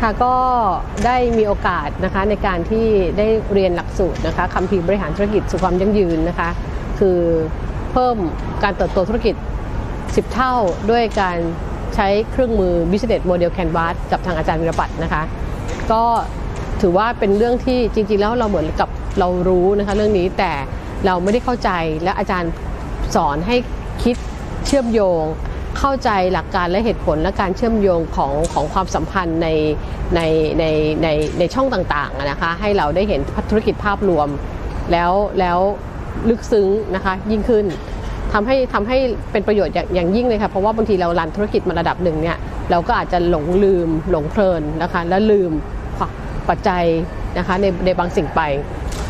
ค่ะก็ได้มีโอกาสนะคะในการที่ได้เรียนหลักสูตรนะคะคัมภีบริหารธุรกิจสู่ความยั่งยืนนะคะ คือเพิ่มการเติบโตธุรกิจ 10 เท่าด้วยการใช้เครื่องมือ Business Model Canvas กับทางอาจารย์วิรปัตนะคะ ก็ถือว่าเป็นเรื่องที่จริง ๆ แล้วเราเหมือนกับเรารู้นะคะเรื่องนี้แต่เราไม่ได้เข้าใจและอาจารย์สอนให้คิดเชื่อมโยง เข้าใจหลักการและเหตุผลและการเชื่อมโยงของของความสัมพันธ์ในในในในในช่องต่างๆนะคะให้เราได้เห็นธุรกิจภาพรวม แล้วแล้วลึกซึ้งนะคะยิ่งขึ้นทำให้ทำให้เป็นประโยชน์อย่างย่างยิ่งเลยค่ะเพราะว่าบางทีเรารันธุรกิจมาระดับหนึ่งเนี่ยเราก็อาจจะหลงลืมหลงเพลินนะคะและลืมปัจจัยนะคะในในบางสิ่งไป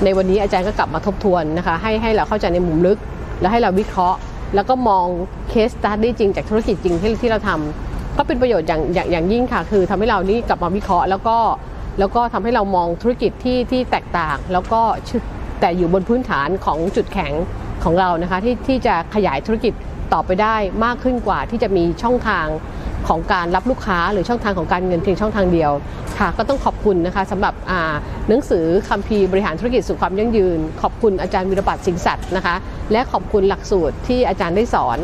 ในวันนี้อาจารย์ก็กลับมาทบทวนนะคะให้ให้เราเข้าใจในมุมลึก และให้เราวิเคราะห์ แล้วก็มองเคสตัดดี้จริงจากธุรกิจจริงที่ที่เราทำก็เป็นประโยชน์อย่างอย่างอย่างยิ่งค่ะ คือทำให้เรานี่กลับมาวิเคราะห์ แล้วก็แล้วก็ทำให้เรามองธุรกิจที่ที่แตกต่าง แล้วก็แต่อยู่บนพื้นฐานของจุดแข็งของเรานะคะที่ที่จะขยายธุรกิจต่อไปได้มากขึ้นกว่าที่จะมีช่องทาง ของการรับลูกค้าหรือช่องทางของการเงินเพียงช่องทางเดียวค่ะก็ต้องขอบคุณนะคะสำหรับหนังสือคัมภีร์บริหารธุรกิจสู่ความยั่งยืน ขอบคุณอาจารย์วิรปัตรสิงห์สัตย์นะคะ และขอบคุณหลักสูตรที่อาจารย์ได้สอน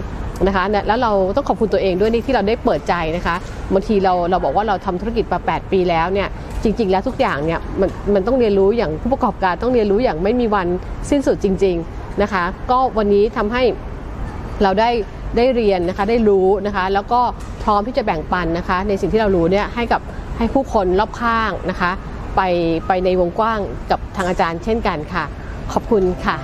นะคะแล้วเราต้องขอบคุณตัวเองด้วยนี่ที่เราได้เปิดใจนะคะบางทีเราเราบอกว่าเราทำธุรกิจมา 8 ปีแล้วเนี่ยจริง ๆ แล้วทุกอย่างเนี่ยมันมันต้องเรียนรู้อย่างผู้ประกอบการต้องเรียนรู้อย่างไม่มีวันสิ้นสุดจริง ๆนะคะ ก็วันนี้ทำให้เราได้ได้เรียนนะคะได้รู้นะคะ แล้วก็ พร้อมที่จะแบ่งปันนะคะ ในสิ่งที่เรารู้เนี่ยให้กับให้ผู้คนรอบข้างนะคะ ไปไปในวงกว้างกับทางอาจารย์เช่นกันค่ะ ขอบคุณค่ะ